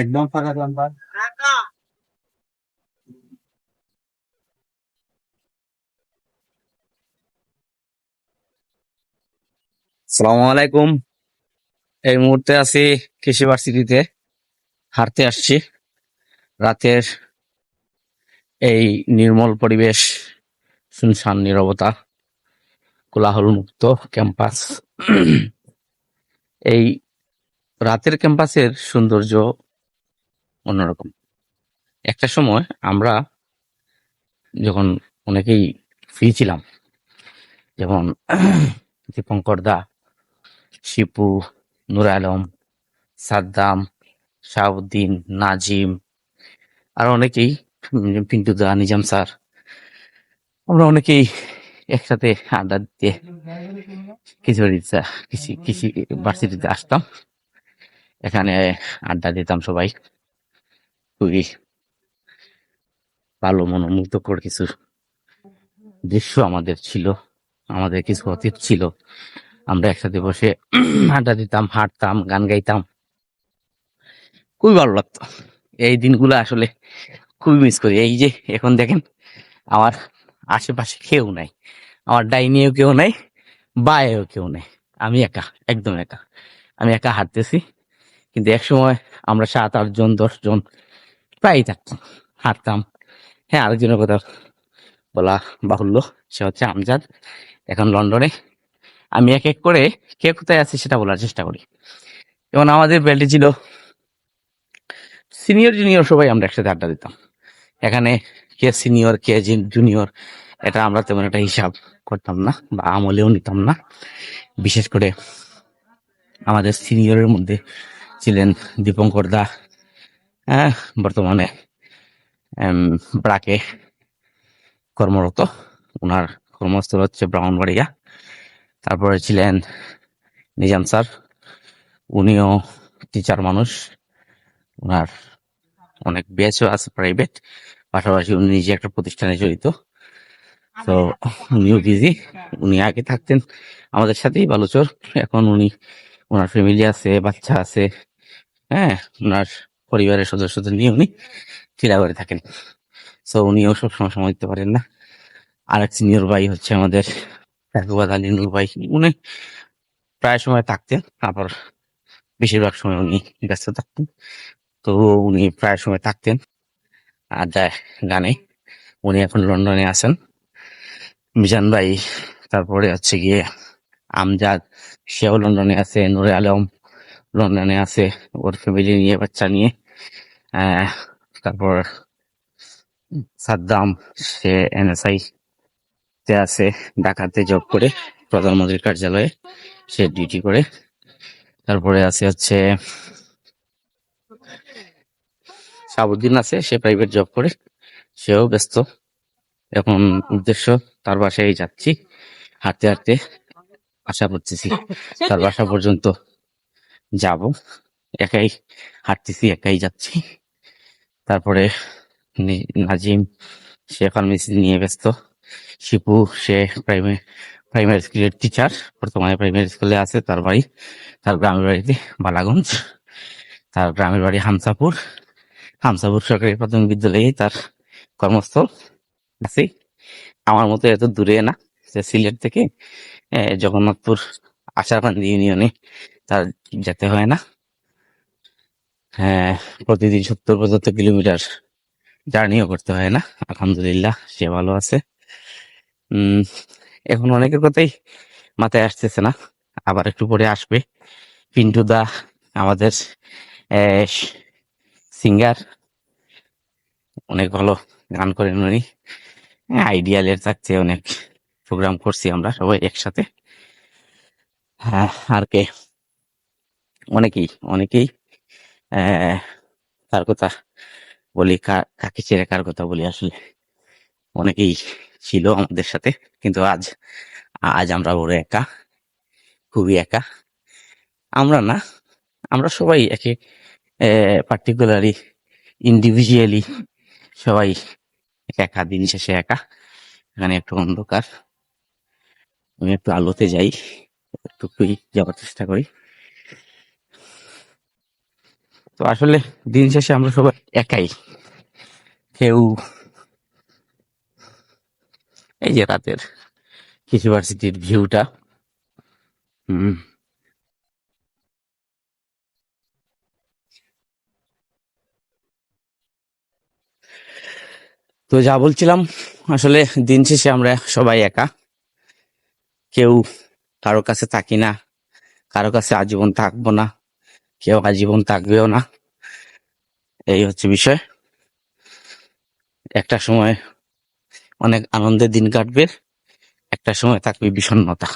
একদম ফাঁকা ক্যাম্পাস সালামু আলাইকুম। এই মুহূর্তে আছি কৃষি ভার্সিটিতে। হাঁটতে আসছি। রাতের এই নির্মল পরিবেশ, শুনশান, নীরবতা কোলাহল মুক্ত ক্যাম্পাস। এই রাতের ক্যাম্পাসের সৌন্দর্য অন্যরকম। একটা সময় আমরা যখন অনেকেই ফ্রি ছিলাম, যেমন দীপঙ্কর দা, শিপু নুর আলম, সাদ্দাম, শাহাবুদ্দিন, নাজিম, আর অনেকেই পিন্টু দা, নিজাম স্যার, আমরা অনেকেই একসাথে আড্ডা দিতে কিছু কৃষি কৃষি ভার্সিটিতে আসতাম। এখানে আড্ডা দিতাম সবাই। খুবই ভালো মনোমুগ্ধকর কিছু দৃশ্য আমাদের ছিল, আমাদের কিছু অতীত ছিল। আমরা একসাথে বসে আড্ডা দিতাম, হাঁটতাম, গান গাইতাম। খুবই ভালো লাগতো। এই দিনগুলো আসলে খুবই মিস করি। এই যে এখন দেখেন, আমার আশেপাশে কেউ নাই। আমার ডাইনিও কেউ নাই, বায়েও কেউ নাই। আমি একা, একদম একা। আমি একা হাঁটতেছি, কিন্তু এক সময় আমরা সাত, আট জন, দশ জন প্রায় থাকতাম, হাঁটতাম। হ্যাঁ আরেকজনের কথা বলা বাহুল্য, সে হচ্ছে আমজাদ, এখন লন্ডনে। আমি এক এক করে কে কোথায় আছে সেটা বলার চেষ্টা করি। এবং আমাদের বেল্টে ছিল সিনিয়র জুনিয়র সবাই আমরা একসাথে আড্ডা দিতাম। এখানে কে সিনিয়র কে জুনিয়র এটা আমরা তেমন একটা হিসাব করতাম না বা আমলেও নিতাম না। বিশেষ করে আমাদের সিনিয়রের মধ্যে ছিলেন দীপঙ্কর দা হ্যাঁ বর্তমানে ব্রাকে কর্মরত। ওনার কর্মস্থল হচ্ছে ব্রাহ্মণবাড়িয়া। তারপরে ছিলেন নিজাম স্যার। উনিও টিচার মানুষ। ওনার অনেক ব্যাচও আছে প্রাইভেট পাশাপাশি উনি নিজে একটা প্রতিষ্ঠানে জড়িত। তো উনিও বিজি উনি আগে থাকতেন। আমাদের সাথেই বালুচর এখন উনি ওনার ফ্যামিলি আছে বাচ্চা আছে। হ্যাঁ ওনার পরিবারের সদস্যদের নিয়ে উনি চিরাগড়ে থাকেন। সো উনিও সবসময় সময় দিতে পারেন না। আরেক সিনিয়র ভাই হচ্ছে আমাদের সাকুবাদ আলী নূর ভাই। উনি প্রায় সময় থাকতেন আবার বেশিরভাগ সময় উনি ব্যস্ত থাকতেন। তো উনি প্রায় সময় থাকতেন। আড্ডায় গানে। উনি এখন লন্ডনে আছেন। মিজান ভাই, তারপরে হচ্ছে গিয়ে আমজাদ, সেও লন্ডনে আছে, নুরে আলম লন্ডনে আছে, ওর ফ্যামিলি নিয়ে, বাচ্চা নিয়ে। তারপর সাদ্দাম, সে এনএসআই তে আছে, ঢাকাতে জব করে, প্রধানমন্ত্রীর কার্যালয়ে, সে ডিউটি করে। তারপরে আছে হচ্ছে সাবুদ্দিন আছে, সে প্রাইভেট জব করে, সেও ব্যস্ত। এখন উদ্দেশ্য, তার বাসায় যাচ্ছি, হাঁটতে হাঁটতে আশা করতেছি তার বাসা পর্যন্ত যাব। একাই হাঁটতেছি, একাই যাচ্ছি। তারপরে নাজিম, সে ফার্মেসি নিয়ে ব্যস্ত। শিপু, সে প্রাইমারি প্রাইমারি স্কুলের টিচার বর্তমানে প্রাইমারি স্কুলে আছে, তার বাড়ি, তার গ্রামের বাড়িতে, বালাগঞ্জ। তার গ্রামের বাড়ি হামসাপুর। হামসাপুর সরকারি প্রাথমিক বিদ্যালয়ে তার কর্মস্থল। আছে আমার মতো এত দূরে না সে সিলেট থেকে জগন্নাথপুর আশাকান্দি ইউনিয়নে তার যেতে হয় না। হ্যাঁ প্রতিদিন সত্তর পঁচাত্তর কিলোমিটার জার্নিও করতে হয় না। আলহামদুলিল্লাহ, সে ভালো আছে। এখন অনেকের কথাই মাথায় আসতেছে না, আবার একটু পরে আসবে। পিন্টু দা আমাদের সিঙ্গার অনেক ভালো গান করেন উনি। আইডিয়ালের থাকছে অনেক প্রোগ্রাম করছি আমরা সবাই একসাথে। হ্যাঁ আর কে? অনেকেই অনেকেই কার কথা বলি কাকে ছেড়ে কার কথা বলি আসলে? অনেকেই ছিল আমাদের সাথে, কিন্তু আজ আজ আমরা বড় একা, খুবই একা। আমরা না, আমরা সবাই একে পার্টিকুলারলি ইন্ডিভিজুয়ালি সবাই একা, দিন শেষে একা। এখানে একটু অন্ধকার। আমি একটু আলোতে যাই, একটুকুই যাওয়ার চেষ্টা করি। তো আসলে দিন শেষে আমরা সবাই একাই। কেউ এই যে রাতের ইউনিভার্সিটির ভিউটা। হুম। তো যা বলছিলাম, আসলে দিন শেষে আমরা সবাই একা। কেউ কারও কাছে থাকি না, কারও কাছে আজীবন থাকব না, কেউ আজীবন থাকবেও না। এই হচ্ছে বিষয়। একটা সময় অনেক আনন্দের দিন কাটবে, একটা সময় থাকবে বিষণ্ণতা।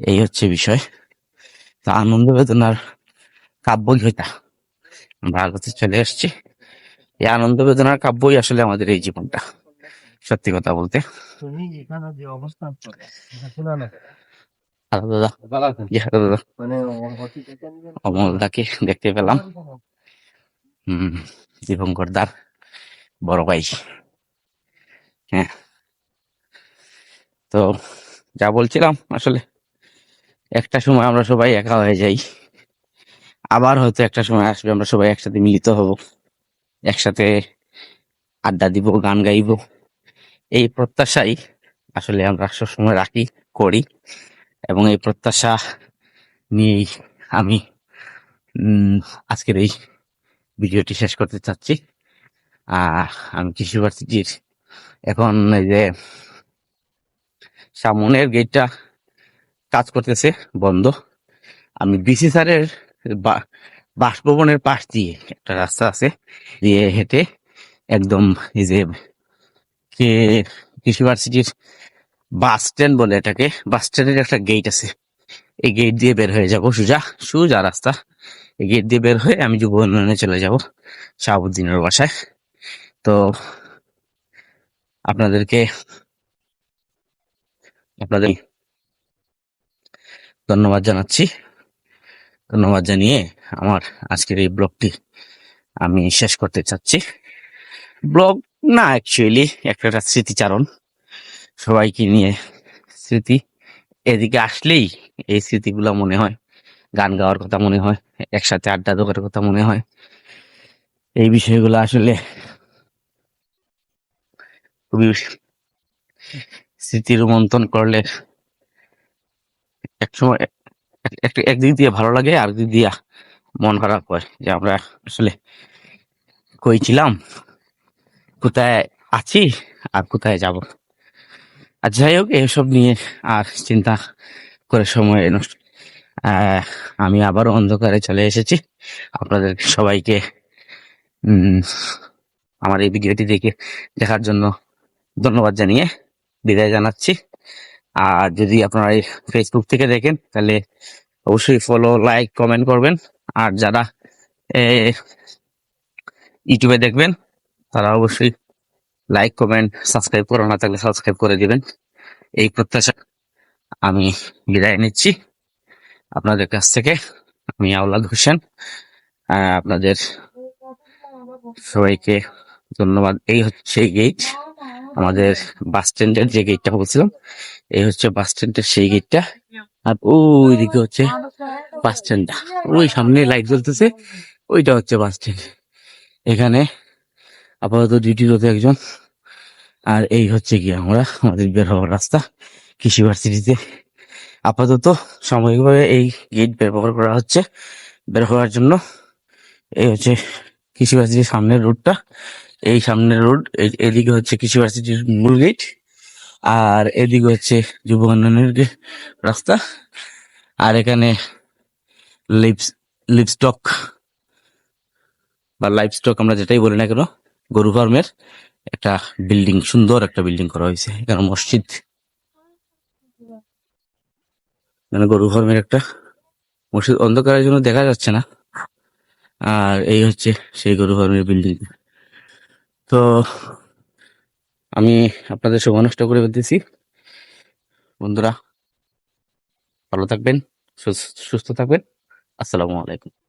এই হচ্ছে বিষয়। তা আনন্দ বেদনার কাব্যই হইতা আমরা আগতে চলে আসছি এই আনন্দ বেদনার কাব্যই আসলে আমাদের এই জীবনটা সত্যি কথা বলতে। মানে অতি দেখেন অমলদাকে দেখতে পেলাম। হম দীপঙ্কর দার বড় ভাই। হ্যাঁ। তো যা বলছিলাম আসলে একটা সময় আমরা সবাই একা হয়ে যাই। আবার হয়তো একটা সময় আসবে আমরা সবাই একসাথে মিলিত হব। একসাথে আড্ডা দিব, গান গাইব। এই প্রত্যাশাই আসলে আমরা সবসময় রাখি, করি এবং এই প্রত্যাশা নিয়েই আমি আজকের এই ভিডিওটি শেষ করতে চাচ্ছি। আমি কৃষি ইউনিভার্সিটির এখন এই যে সামনের গেটটা কাজ করতেছে, বন্ধ। আমি বিসি স্যারের বা- বাসভবনের পাশ দিয়ে একটা রাস্তা আছে, দিয়ে হেঁটে একদম এই যে কে ইউনিভার্সিটির বাস স্ট্যান্ড বলে এটাকে, বাস স্ট্যান্ডের একটা গেট আছে। এই গেট দিয়ে বের হয়ে যাব সোজা সোজা রাস্তা। এই গেট দিয়ে বের হয়ে আমি যুব উন্নয়নে চলে যাব শাহাবুদ্দিনের বাসায়। তো আপনাদেরকে, আপনাদের ধন্যবাদ জানাচ্ছি। ধন্যবাদ জানিয়ে আমার আজকের এই ব্লগটি আমি শেষ করতে চাচ্ছি। ব্লগ না অ্যাকচুয়ালি একটা স্মৃতিচারণ। সবাইকে নিয়ে স্মৃতি এদিকে আসলেই এই স্মৃতিগুলো মনে হয়, গান গাওয়ার কথা মনে হয়, একসাথে আড্ডা দেওয়ার কথা মনে হয়। এই বিষয়গুলো আসলে খুবই স্মৃতি রোমন্থন করলে এক সময় এক- এক- একদিক দিয়ে ভালো লাগে, আর দিক দিয়ে মন খারাপ হয় যে আমরা আসলে কই ছিলাম, কোথায় আছি আর কোথায় যাব। আর যাই হোক, এসব নিয়ে আর চিন্তা করে সময় নষ্ট। আমি আবারও অন্ধকারে চলে এসেছি। আপনাদের সবাইকে আমার এই ভিডিওটি দেখে দেখার জন্য ধন্যবাদ জানিয়ে বিদায় জানাচ্ছি। আর যদি আপনারা এই ফেসবুক থেকে দেখেন, তাহলে অবশ্যই ফলো লাইক কমেন্ট করবেন। আর যারা ইউটিউবে দেখবেন, তারা অবশ্যই লাইক কমেন্ট সাবস্ক্রাইব করা, না থাকলে সাবস্ক্রাইব করে দিবেন। এই প্রত্যাশা আমি বিদায় নিচ্ছি। আপনাদের কাছ থেকে আমি আওলাদ হোসেন। আপনাদের সবাইকে ধন্যবাদ। এই হচ্ছে গেট। আমাদের বাস স্ট্যান্ডের যে গেটটা বলছিলাম, এই হচ্ছে বাস স্ট্যান্ডের সেই গেটটা আর ওই দিকে হচ্ছে বাস স্ট্যান্ডটা ওই সামনে লাইট জ্বলতেছে, ওইটা হচ্ছে বাস স্ট্যান্ড এখানে আপাতত ডিউটি ডিউটিরত একজন। আর এই হচ্ছে কি আমরা, আমাদের বের হওয়ার রাস্তা কৃষি ভার্সিটিতে। আপাতত সাময়িকভাবে এই গেট ব্যবহার করা হচ্ছে বের হওয়ার জন্য। এই হচ্ছে কৃষি ভার্সিটির সামনের রোডটা এই সামনের রোড এদিকে হচ্ছে কৃষি ভার্সিটির মূল গেট, আর এদিকে হচ্ছে যুব উন্নয়নের রাস্তা, আর এখানে লিপস, লিপস্টক, বা লাইভ স্টক আমরা যেটাই বলি না কেন, গরু ফার্মের একটা বিল্ডিং, সুন্দর একটা বিল্ডিং করা হয়েছে, এখানে মসজিদ। মানে গরু ফার্মের একটা মসজিদ, অন্ধকারের জন্য দেখা যাচ্ছে না। আর এই হচ্ছে সেই গরু ফার্মের বিল্ডিং। তো আমি আপনাদের শুভ নষ্ট করে ফেলতেছি। বন্ধুরা ভালো থাকবেন সুস্থ থাকবেন। আসসালামু আলাইকুম।